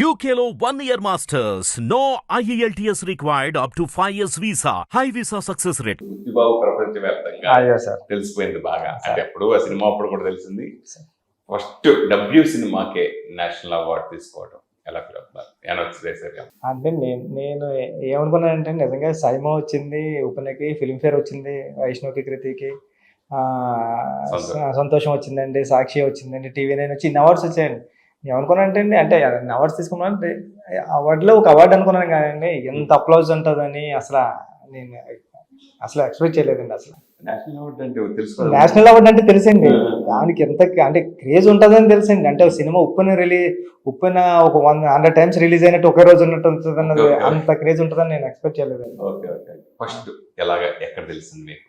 One year masters. No E IELTS required up to 5 years visa. High visa success rate. బుద్ధిబాబు ప్రపంచవ్యాప్తంగా sir తెలిసిపోయింది బాగా. అంటే అప్పుడు ఆ సినిమా అప్పుడు కూడా తెలిసింది. ఫస్ట్ డబ్ల్యూ సినిమాకే నేషనల్ అవార్డు తీసుకోవడం ఎలా అంటే నేను నేను ఏమనుకున్నానంటే నిజంగా సైమా వచ్చింది ఉపనకి ఫిల్మ్ఫేర్ వచ్చింది వైష్ణవ్కి కృతికి ఆ, సంతోషం. స- సంతోషం వచ్చిందండి సాక్షి వచ్చిందండి టీవీ నైన్ వచ్చి ఇన్ని అవార్డ్స్ వచ్చాయండి. ఏమనుకున్నానంటే అండి అంటే అవార్డ్స్ తీసుకున్నానంటే అవార్డులో ఒక అవార్డు అనుకున్నాను కానీ ఎంత అప్లౌజ్ ఉంటుందని అసలు నేను అసలు ఎక్స్పెక్ట్ చేయలేదండి అసలు. నేషనల్ అవార్డు అంటే తెలుసుకోవాలి నేషనల్ అవార్డు అంటే తెలిసండి. దానికి ఎంత అంటే క్రేజ్ ఉంటుందని తెలిసండి. అంటే సినిమా ఉప్పున రిలీజ్ ఉప్పున ఒక వన్ హండ్రెడ్ టైమ్స్ రిలీజ్ అయినట్టు ఒకే రోజు ఉన్నట్టు ఉంటుంది అన్నది. అంత క్రేజ్ ఉంటుందని నేను ఎక్స్పెక్ట్ చేయలేదండి. Okay okay. ఫస్ట్ ఎలాగ ఎక్కడ తెలిసింది మీకు?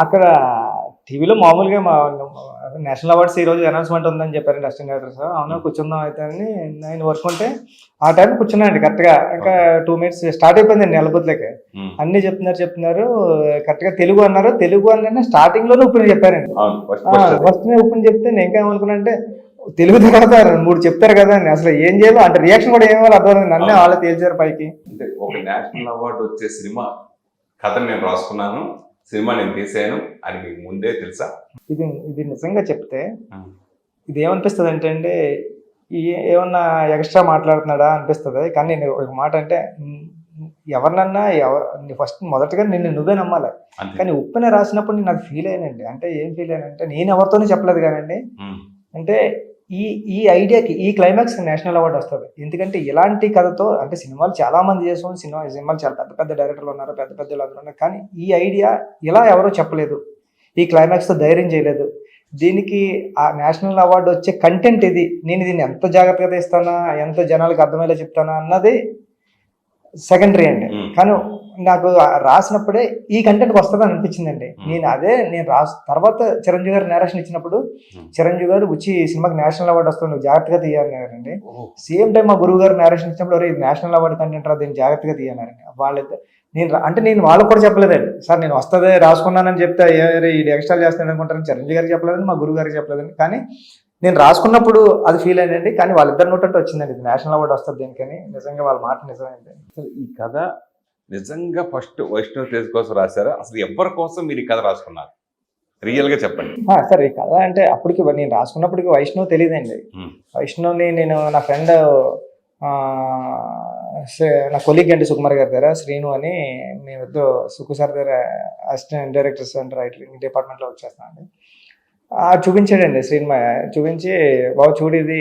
అక్కడ టీవీలో మామూలుగా మా నేషనల్ అవార్డ్స్ ఈ రోజు అనౌన్స్మెంట్ ఉందని చెప్పారండి అసిస్టెంట్ డైరెక్టర్ సార్. అవునా కూర్చుందాం అయితే అని నేను వర్క్ ఉంటే ఆ టైం కూర్చున్నానండి కరెక్ట్గా ఇంకా టూ మినిట్స్ స్టార్ట్ అయిపోయిందండి నెలబుద్దులకి ఉమ్. అన్ని చెప్తున్నారు చెప్తున్నారు. కరెక్ట్గా తెలుగు అన్నారు. తెలుగు అన్న స్టార్టింగ్లోనే ఉప్పుని చెప్పారండి. ఫస్ట్ ఉప్పుని చెప్తే నేను ఇంకా ఏమనుకున్నా అంటే తెలుగు తర్వాత మూడు చెప్తారు కదా అని అసలు ఏం చేయాలో? అంటే రియాక్షన్ కూడా ఏమో అర్థం నన్నే. వాళ్ళే తేల్చారు పైకి. అంటే ఒక నేషనల్ అవార్డు వచ్చే సినిమా కథ నేను రాసుకున్నాను. సినిమా నేను తీసాను అని మీకు ముందే తెలుసా? ఇది ఇది నిజంగా చెప్తే. ఇది ఏమనిపిస్తుంది అంటే అండి ఏమన్నా ఎక్స్ట్రా మాట్లాడుతున్నాడా అనిపిస్తుంది. కానీ నేను ఒక మాట అంటే ఎవరినన్నా ఎవరు ఫస్ట్ మొదటగా నిన్ను నువ్వే నమ్మాలి. కానీ ఉప్పునే రాసినప్పుడు నేను నాకు ఫీల్ అయ్యానండి. అంటే ఏం ఫీల్ అయ్యానంటే నేను ఎవరితోనూ చెప్పలేదు కానండి. అంటే ఈ ఈ ఐడియాకి ఈ క్లైమాక్స్ నేషనల్ అవార్డు వస్తుంది. ఎందుకంటే ఇలాంటి కథతో అంటే సినిమాలు చాలా మంది చేసాం సినిమా సినిమాలు చాలా పెద్ద పెద్ద డైరెక్టర్లు ఉన్నారు పెద్ద పెద్ద వాళ్ళు ఉన్నారు. కానీ ఈ ఐడియా ఇలా ఎవరో చెప్పలేదు. ఈ క్లైమాక్స్తో ధైర్యం చేయలేదు. దీనికి ఆ నేషనల్ అవార్డు వచ్చే కంటెంట్ ఇది. నేను దీన్ని ఎంత జాగ్రత్తగా తీస్తానా ఎంత జనాలకు అర్థమయ్యేలా చెప్తానా అన్నది సెకండరీ అండి. కానీ నాకు రాసినప్పుడే ఈ కంటెంట్ వస్తుంది అని అనిపించిందండి. నేను అదే నేను రాస్ తర్వాత చిరంజీవి గారు నేరేషన్ ఇచ్చినప్పుడు. చిరంజీవి గారు వచ్చి ఈ సినిమాకి నేషనల్ అవార్డు వస్తుంది నువ్వు జాగ్రత్తగా తీయాలన్నారండి. సేమ్ టైం మా గురువు గారు నేరేషన్ ఇచ్చినప్పుడు "ఒరేయ్, ఇది నేషనల్ అవార్డు కంటెంట్ రా దీన్ని జాగ్రత్తగా తీయన్నారండి వాళ్ళైతే నేను అంటే నేను వాళ్ళకి కూడా చెప్పలేదండి. సార్ నేను వస్తుంది రాసుకున్నానని చెప్తే ఏ ఇది ఎక్స్ట్రా చేస్తాను అనుకుంటారని చిరంజీవి గారికి చెప్పలేదండి మా గురువు గారికి చెప్పలేదండి. కానీ నేను రాసుకున్నప్పుడు అది ఫీల్ అయ్యండి కానీ వాళ్ళిద్దరు నోటంటే వచ్చిందండి ఇది నేషనల్ అవార్డు వస్తుంది దీనికని. నిజంగా వాళ్ళ మాట నిజమైంది. ఈ కథ నిజంగా ఫస్ట్ వైష్ణవ్ తేజ్ కోసం రాశారా? అసలు ఎవరి కోసం మీరు ఈ కథ రాసుకున్నారు? రియల్గా చెప్పండి. సార్ ఈ కథ అంటే అప్పటికి నేను రాసుకున్నప్పటికి వైష్ణవ్ తెలియదండి. వైష్ణవ్ని నేను నా ఫ్రెండ్ నా కొలీగ్ అండి సుకుమార్ గారి దగ్గర శ్రీను అని మేమిద్దరు సుకు సార్ దగ్గర అసిస్టెంట్ డైరెక్టర్స్ అండ్ రైటింగ్ డిపార్ట్మెంట్లో వచ్చేస్తాను అండి. చూపించాడండి శ్రీను చూపించి బాబు చూడు ఇది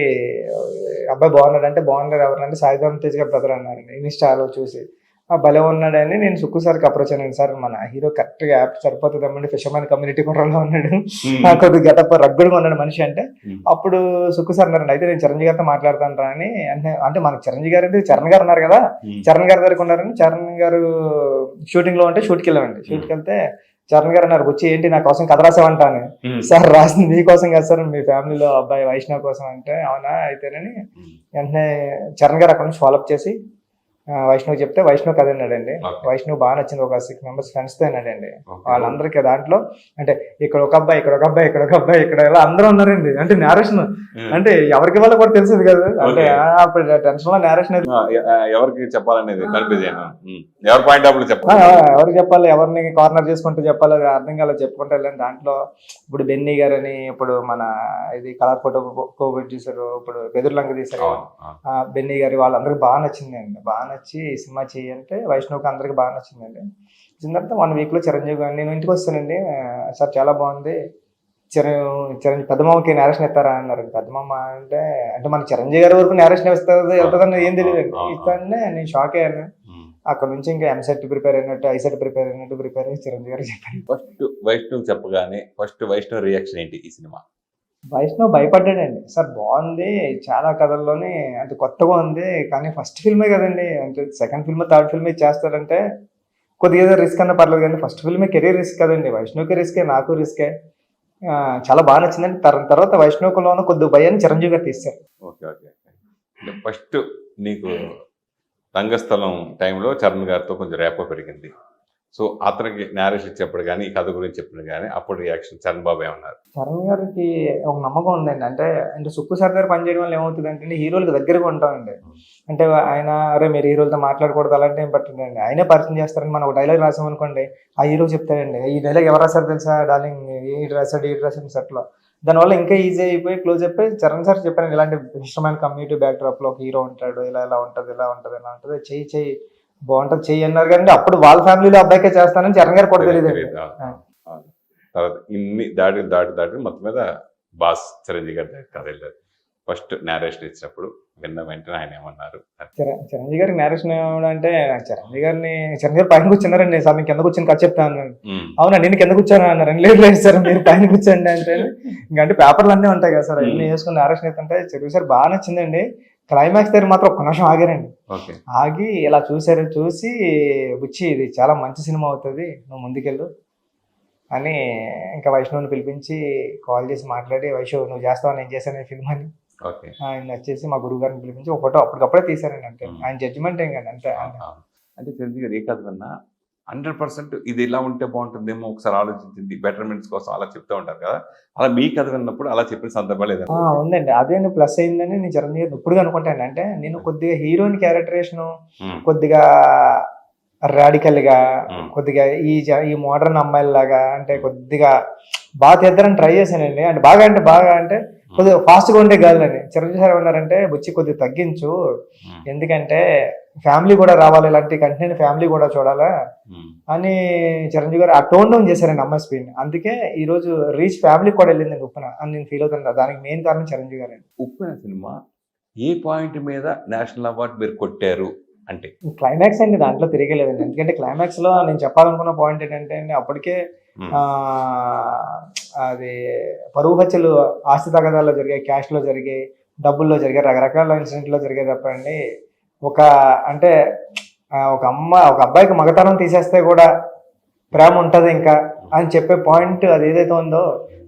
అబ్బాయి బాగున్నాడు అంటే బాగున్నారు ఎవరంటే సాయిధరం తేజ్ గారు బ్రదర్ అన్నారండి ఇన్స్టాలో చూసి. భలే ఉన్నాడని నేను సుక్కు సార్కి అప్రోచ్ అయ్యాను సార్ మన హీరో కరెక్ట్గా యాప్ సరిపోతుంది అమ్మండి ఫిషర్మెన్ కమ్యూనిటీ కుర్రలో ఉన్నాడు. కొద్ది గెటప్ రగ్గుడుగా ఉన్నాడు మనిషి అంటే. అప్పుడు సుక్కు సార్ అన్నారండి అయితే నేను చిరంజీవి గారితో మాట్లాడతాను రా అని. అంటే అంటే మనకి చిరంజీవి గారు అంటే చరణ్ గారు ఉన్నారు కదా. చరణ్ గారి దగ్గర ఉన్నారని చరణ్ గారు షూటింగ్లో ఉంటే షూట్కి వెళ్ళామండి షూట్కి వెళ్తే చరణ్ గారు అన్నారు వచ్చి ఏంటి నా కోసం కథ రాసావంట అని. ఉమ్. సార్ రాసింది మీకోసం కదా సార్. మీ ఫ్యామిలీలో అబ్బాయి వైష్ణవ్ కోసం అంటే అవునా? అయితేనని. వెంటనే చరణ్ గారు అక్కడ నుంచి ఫాలోఅప్ చేసి వైష్ణవ్ చెప్తే వైష్ణవ్ కథ అన్నాడండి. వైష్ణవ్ బాగా నచ్చింది ఒక సిక్స్ మెంబర్స్ ఫ్రెండ్స్తో అన్నాడండి. వాళ్ళందరికీ దాంట్లో అంటే ఇక్కడ ఒక అబ్బాయి ఇక్కడ ఒక అబ్బాయి ఇక్కడ ఒక అబ్బాయి ఇక్కడ ఇలా అందరూ ఉన్నారండి అంటే నేరేషన్. అంటే ఎవరికి వాళ్ళకి కూడా తెలిసింది కదా అంటే అప్పుడు టెన్షన్లో నేరేషన్ ఎవరికి చెప్పాలనేది. ఎవరి పాయింట్ ఆఫ్ ఆ, చెప్పాలి ఎవరికి చెప్పాలి ఎవరిని కార్నర్ చేసుకుంటూ చెప్పాలి అది అర్థం కాలేదు చెప్పుకుంటూ వెళ్ళాను దాంట్లో ఇప్పుడు బెన్నీ గారని ఇప్పుడు మన ఇది కలర్ ఫోటో కోవిడ్ తీశారు ఇప్పుడు బెదుర్లంక తీశారు. ఆ, బెన్నీ గారి వాళ్ళందరికీ బాగా నచ్చిందండి బాగా నచ్చి ఈ సినిమా చేయంటే వైష్ణవ్కి అందరికి బాగా నచ్చిందండి. వచ్చిన తర్వాత వన్ వీక్లో చిరంజీవి గారు నేను ఇంటికి వస్తానండి. సార్ చాలా బాగుంది. చిర చిరంజీవి పెద్దమామకి నేరేషన్ ఇస్తారా అన్నారు. పెద్దమామ అంటే అంటే మన చిరంజీవి గారి వరకు నేరేషన్ ఇస్తుంది వెళ్తుందని ఏం తెలియదు ఇస్తానే నేను షాక్ అయ్యాను. అక్కడ నుంచి ఇంకా ఎంసెట్ ప్రిపేర్ అయినట్టు ఐసెట్ ప్రిపేర్ అయినట్టు ప్రిపేర్ అయ్యి చిరంజీవి గారికి చెప్పాను ఫస్ట్ వైష్ణవ్ చెప్పగానే ఫస్ట్ వైష్ణవ్ రియాక్షన్ ఏంటి ఈ సినిమా? వైష్ణవ్ భయపడ్డాడండి. సార్ బాగుంది. చాలా కథల్లోనే అంటే కొత్తగా ఉంది. కానీ ఫస్ట్ ఫిల్మే కదండి. అంటే సెకండ్ ఫిల్మ్ థర్డ్ ఫిల్మ్ చేస్తారంటే కొద్దిగా ఏదో రిస్క్ అన్న పర్లేదు కానీ ఫస్ట్ ఫిల్మే కెరీర్ రిస్క్ కదండి. వైష్ణవ్కి రిస్కే నాకు రిస్కే. చాలా బాగా నచ్చిందండి. తర్- తర్వాత వైష్ణవ్లోనూ కొద్ది భయాన్ని చిరంజీవి గారు తీశారు. Okay okay. ఫస్ట్ నీకు రంగస్థలం టైంలో చరణ్ గారితో కొంచెం రేపో పెరిగింది. సో అతనికి నేరేషన్ ఇచ్చేప్పుడు కానీ ఈ కథ గురించి చెప్పిన కానీ అప్పుడు రియాక్షన్ చరణ్ బాబు ఏమన్నారు? చరణ్ గారికి ఒక నమ్మకం ఉందండి. అంటే అంటే సుక్కు సార్ దగ్గర పనిచేయడం వల్ల ఏమవుతుంది అంటే హీరోలకు దగ్గరగా ఉంటామండి అంటే ఆయన అరే మీరు హీరోలతో మాట్లాడకూడదు అలాంటి ఏం పట్టిందండి ఆయనే పరిచయం చేస్తారని మనం ఒక డైలాగ్ రాసామనుకోండి ఆ హీరో చెప్తాడండి ఈ డైలాగ్ ఎవరు రాశారు తెలుసా డార్లింగ్? ఈ రాశాడు ఈ రాశాడు సెట్లో దానివల్ల ఇంకా ఈజీ అయిపోయి క్లోజ్ అయిపోయి చరణ్ సార్ చెప్పాను ఇలాంటి ఇష్టమైన కమ్యూనిటీ బ్యాక్డ్రాప్లో ఒక హీరో ఉంటాడు ఇలా ఇలా ఉంటది ఇలా ఉంటది ఇలా ఉంటది చెయ్యి చెయ్యి. బాగుంటది చెయ్యి అన్నారు కానీ అప్పుడు వాళ్ళ ఫ్యామిలీలో అబ్బాయికే చేస్తానని చరణ్ గారు కూడా తెలియదు. తర్వాత ఇన్ని దాటి దాటి దాటి మొత్తం మీద బాస్ చిరంజీవి గారి దగ్గర కథ వెళ్ళారు. ఫస్ట్ నేరేషన్ ఇచ్చినప్పుడు విన్న వెంటనే ఆయన ఏమన్నారు? చిర- చిరంజీవి గారికి నేరేషన్ అంటే చిరంజీవి గారిని చిరంజీవి గారు పైన కూర్చున్నారండి సార్ మీకు కింద కూర్చొని కథ చెప్తాను. అవునా నేను కింద కూర్చోను అన్నారు లేదు లేదు సార్ మీరు పైన కూర్చోండి అంటే ఇంకంటే పేపర్లు అన్నీ ఉంటాయి కదా సార్ అన్ని వేసుకుని నేరేషన్ అయితే చిరుగు సార్ బాగా నచ్చిందండి. క్లైమాక్స్ దగ్గర మాత్రం ఒక్క నిమిషం ఆగారండి. ఓకే. ఆగి ఇలా చూసారు చూసి బుచ్చి ఇది చాలా మంచి సినిమా అవుతుంది నువ్వు ముందుకెళ్ళు అని ఇంకా వైష్ణవుని పిలిపించి కాల్ చేసి మాట్లాడి వైష్ణవ్ నువ్వు చేస్తావు? నేను చేశాను ఫిల్మ్ అని ఆయన వచ్చేసి మా గురువు గారిని పిలిపించి ఒక ఫోటో అప్పటికప్పుడే తీశారండి అంటే. ఆయన జడ్జిమెంట్ ఏం కానీ అంతే. అంటే చిరంజీవి గారు ఏ కథ విన్నా హండ్రెడ్ పర్సెంట్ ఇది ఇలా ఉంటే బాగుంటుందేమో ఒకసారి ఆలోచించింది. బెటర్మెంట్స్ కోసం అలా చెప్తూ ఉంటారు కదా. అలా మీ కథ విన్నప్పుడు అలా చెప్పిన సందర్భాలు ఏదైనా ఉందండి. అదే ప్లస్ అయిందని నేను చిరంజీవి ఇప్పుడు అనుకుంటాను అంటే నేను కొద్దిగా హీరోయిన్ క్యారెక్టరేషన్ ఉమ్. కొద్దిగా రాడికల్గా ఉమ్. కొద్దిగా ఈ ఈ మోడర్న్ అమ్మాయిలాగా అంటే కొద్దిగా బాగా తీద్దారని ట్రై చేశానండి. అంటే బాగా అంటే బాగా అంటే కొద్దిగా ఫాస్ట్గా ఉండే అని చిరంజీవి సార్ ఏమన్నారంటే బుచ్చి కొద్దిగా తగ్గించు. ఎందుకంటే ఫ్యామిలీ కూడా రావాలి ఇలాంటి కంటెంట్ ఫ్యామిలీ కూడా చూడాలా. అని చిరంజీవి గారు ఆ టోన్ డౌన్ చేశారండి అమ్మాయి స్పీడ్ అందుకే ఈ రోజు రీచ్ ఫ్యామిలీ కూడా వెళ్ళిందండి ఉప్పున అని నేను ఫీల్ అవుతాను దానికి మెయిన్ కారణం చిరంజీవి గారు. ఉప్పెన సినిమా ఏ పాయింట్ మీద నేషనల్ అవార్డు మీరు కొట్టారు అంటే? క్లైమాక్స్ అండి దాంట్లో తిరగలేదండి ఎందుకంటే క్లైమాక్స్లో నేను చెప్పాలనుకున్న పాయింట్ ఏంటంటే అండి అప్పటికే అది పరువు హత్యలు ఆస్తి తగాదాల్లో జరిగాయి క్యాష్లో జరిగాయి డబ్బుల్లో జరిగాయి రకరకాల ఇన్సిడెంట్లో జరిగాయి తప్పండి ఒక అంటే ఒక అమ్మ ఒక అబ్బాయికి మగతనం తీసేస్తే కూడా ప్రేమ ఉంటది ఇంకా అని చెప్పే పాయింట్ అది ఏదైతే ఉందో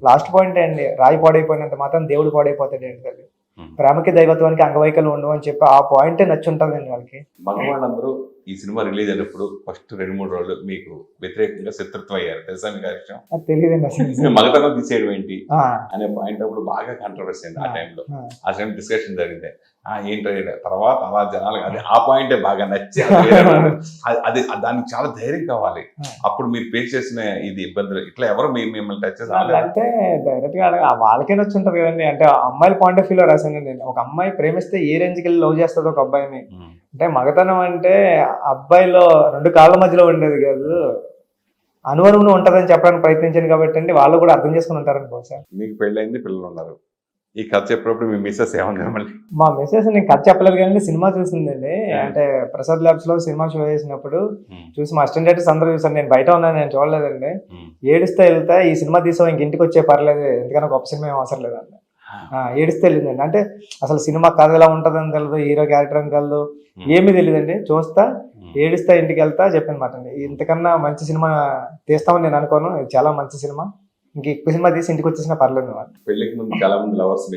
లాస్ట్ పాయింట్ అండి రాయి పాడైపోయినంత మాత్రం దేవుడు పాడైపోతాడు ఏంటి ఉమ్. ప్రేమకి దైవత్వానికి అంగవైకల్యం ఉండవు అని చెప్పి ఆ పాయింటే నచ్చి ఉంటుందండి వాళ్ళకి. మగవాళ్ళందరూ ఈ సినిమా రిలీజ్ అయినప్పుడు ఫస్ట్ రెండు మూడు రోజులు మీకు వ్యతిరేకంగా శత్రుత్వం అయ్యారు తెలుసా మీకు విషయం? అసలు. మగతనం తీసేయడం ఏంటి? అనే పాయింట్ అప్పుడు బాగా కాంట్రవర్సీ అయింది ఆ టైంలో ఆ. టైం డిస్కషన్ జరిగింది. ఆ ఏంటో. తర్వాత అలా జనాలు అది ఆ పాయింటే బాగా నచ్చి అది దానికి చాలా ధైర్యం కావాలి. అప్పుడు మీరు ఫేస్ చేసిన ఇది ఇబ్బందులు ఇట్లా ఎవరు మిమ్మల్ని టచ్ అంటే డైరెక్ట్గా వాళ్ళకే నచ్చి ఉంటది కదండి. అంటే అమ్మాయిల పాయింట్ ఆఫ్ వ్యూలో రాశాను నేను. ఒక అమ్మాయి ప్రేమిస్తే ఏ రేంజ్కి వెళ్ళి లవ్ చేస్తుంది ఒక అబ్బాయిని? అంటే మగతనం అంటే అబ్బాయిలో రెండు కాళ్ళ మధ్యలో ఉండేది కాదు. అనువనువును ఉంటదని చెప్పడానికి ప్రయత్నించాను కాబట్టి అండి వాళ్ళు కూడా అర్థం చేసుకుని ఉంటారని బహుశా. మీకు పెళ్ళైంది పిల్లలు ఉన్నారు. ఈ కథ చెప్పినప్పుడు మీ మిస్సెస్ ఏమన్నా మళ్ళీ? మా మెసేజ్ నేను కథ చెప్పలేదు కానీ సినిమా చూసిందండి. అంటే ప్రసాద్ ల్యాబ్స్లో సినిమా షో చేసినప్పుడు చూసి మా అసిస్టెంట్ డైరెక్టర్స్ అందరూ చూసాను నేను బయట ఉన్నాను నేను చూడలేదండి. ఏడుస్తే వెళ్తే ఈ సినిమా తీసావు ఇంక ఇంటికి వచ్చే పర్లేదు. ఎందుకన్నా గొప్ప సినిమా ఏం అవసరం లేదండి. ఏడిస్తే వెళ్ళిందండి అంటే అసలు సినిమా కథ ఎలా ఉంటుందని తెలియదు హీరో క్యారెక్టర్ అని తెలియదు ఏమీ తెలియదండి. చూస్తా ఏడిస్తా ఇంటికి వెళ్తా చెప్పనమాట అండి. ఇంతకన్నా మంచి సినిమా తీస్తామని నేను అనుకోను. చాలా మంచి సినిమా. ఇంక ఎక్కువ సినిమా తీసి ఇంటికి వచ్చేసినా పర్లేదు పెళ్ళికి ముందు చాలా మంది లవర్స్